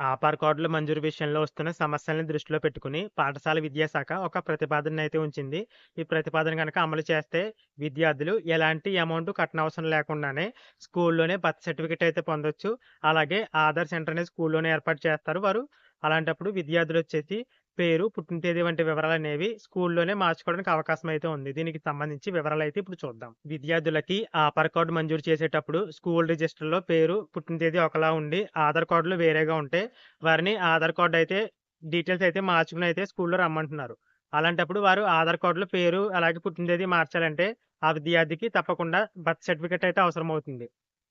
ఆపార్ కార్డుల మంజూరు విషయంలో వస్తున్న సమస్యల్ని దృష్టిలో పెట్టుకుని పాఠశాల విద్యాశాఖ ఒక ప్రతిపాదన అయితే ఉంచింది. ఈ ప్రతిపాదన కనుక అమలు చేస్తే విద్యార్థులు ఎలాంటి అమౌంట్ కట్టనవసరం లేకుండానే స్కూల్లోనే బర్త్ సర్టిఫికేట్ అయితే పొందొచ్చు. అలాగే ఆధార్ సెంటర్ అనేది స్కూల్లోనే ఏర్పాటు చేస్తారు. వారు అలాంటప్పుడు విద్యార్థులు వచ్చేసి పేరు, పుట్టిన తేదీ వంటి వివరాలు అనేవి స్కూల్లోనే మార్చుకోవడానికి అవకాశం అయితే ఉంది. దీనికి సంబంధించి వివరాలు అయితే ఇప్పుడు చూద్దాం. విద్యార్థులకి ఆధార్ కార్డు మంజూరు చేసేటప్పుడు స్కూల్ రిజిస్టర్‌లో పేరు, పుట్టిన తేదీ ఒకలా ఉండి ఆధార్ కార్డులు వేరేగా ఉంటే వారిని ఆధార్ కార్డు అయితే డీటెయిల్స్ అయితే మార్చుకుని అయితే స్కూల్‌లో రమ్మంటున్నారు. అలాంటప్పుడు వారు ఆధార్ కార్డులో పేరు అలాగే పుట్టిన తేదీ మార్చాలంటే ఆ విద్యార్థికి తప్పకుండా బర్త్ సర్టిఫికేట్ అయితే అవసరం అవుతుంది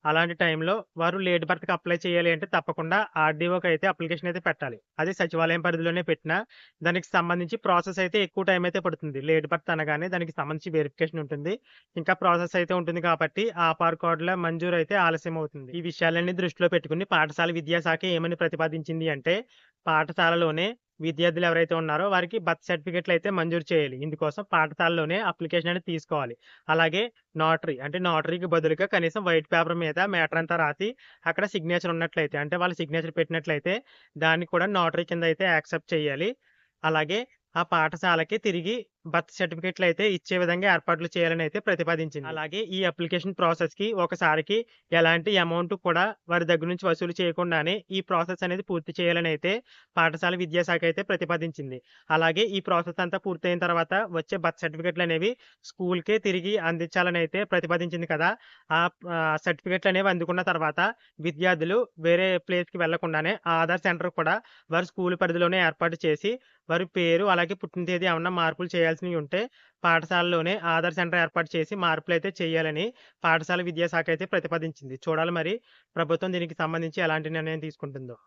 అలాంటి టైంలో వారు లేట్ బర్త్‌కి అప్లై చేయాలి అంటే తప్పకుండా ఆర్‌డీఓకి అయితే అప్లికేషన్ అయితే పెట్టాలి. అది సచివాలయం పరిధిలోనే పెట్టినా దానికి సంబంధించి ప్రాసెస్ అయితే ఎక్కువ టైం అయితే పడుతుంది. లేట్ బర్త్ అనగానే దానికి సంబంధించి వెరిఫికేషన్ ఉంటుంది. ఇంకా ప్రాసెస్ అయితే ఉంటుంది కాబట్టి ఆపార్ కార్డుల మంజూరు అయితే ఆలస్యం అవుతుంది. ఈ విషయాలన్నీ దృష్టిలో పెట్టుకుని పాఠశాల విద్యాశాఖ ఏమని ప్రతిపాదించింది అంటే పాఠశాలలోనే విద్యార్థులు ఎవరైతే ఉన్నారో వారికి బర్త్ సర్టిఫికెట్లు అయితే మంజూరు చేయాలి. ఇందుకోసం పాఠశాలలోనే అప్లికేషన్ అనేది తీసుకోవాలి. అలాగే నోటరీ అంటే నోటరీకి బదులుగా కనీసం వైట్ పేపర్ మీద మ్యాటర్ అంతా రాసి అక్కడ సిగ్నేచర్ ఉన్నట్లయితే అంటే వాళ్ళు సిగ్నేచర్ పెట్టినట్లయితే దాన్ని కూడా నోటరీ కింద అయితే యాక్సెప్ట్ చేయాలి. అలాగే ఆ పాఠశాలకి తిరిగి బర్త్ సర్టిఫికేట్లు అయితే ఇచ్చే విధంగా ఏర్పాట్లు చేయాలని అయితే ప్రతిపాదించింది. అలాగే ఈ అప్లికేషన్ ప్రాసెస్‌కి ఒకసారికి ఎలాంటి అమౌంట్ కూడా వారి దగ్గర నుంచి వసూలు చేయకుండానే ఈ ప్రాసెస్ అనేది పూర్తి చేయాలని అయితే పాఠశాల విద్యాశాఖ అయితే ప్రతిపాదించింది. అలాగే ఈ ప్రాసెస్ అంతా పూర్తయిన తర్వాత వచ్చే బర్త్ సర్టిఫికేట్లనేవి స్కూల్‌కే తిరిగి అందించాలని అయితే ప్రతిపాదించింది కదా! ఆ సర్టిఫికేట్లు అనేవి అందుకున్న తర్వాత విద్యార్థులు వేరే ప్లేస్‌కి వెళ్ళకుండానే ఆధార్ సెంటర్ కూడా వారి స్కూల్ పరిధిలోనే ఏర్పాటు చేసి వారి పేరు అలాగే పుట్టిన తేదీ ఏమన్నా మార్పులు చేయాలి చేయాల్సినవి ఉంటే పాఠశాలలోనే ఆధార్ సెంటర్ ఏర్పాటు చేసి మార్పులు అయితే చేయాలని పాఠశాల విద్యాశాఖ అయితే ప్రతిపాదించింది. చూడాలి మరి ప్రభుత్వం దీనికి సంబంధించి ఎలాంటి నిర్ణయం తీసుకుంటుందో.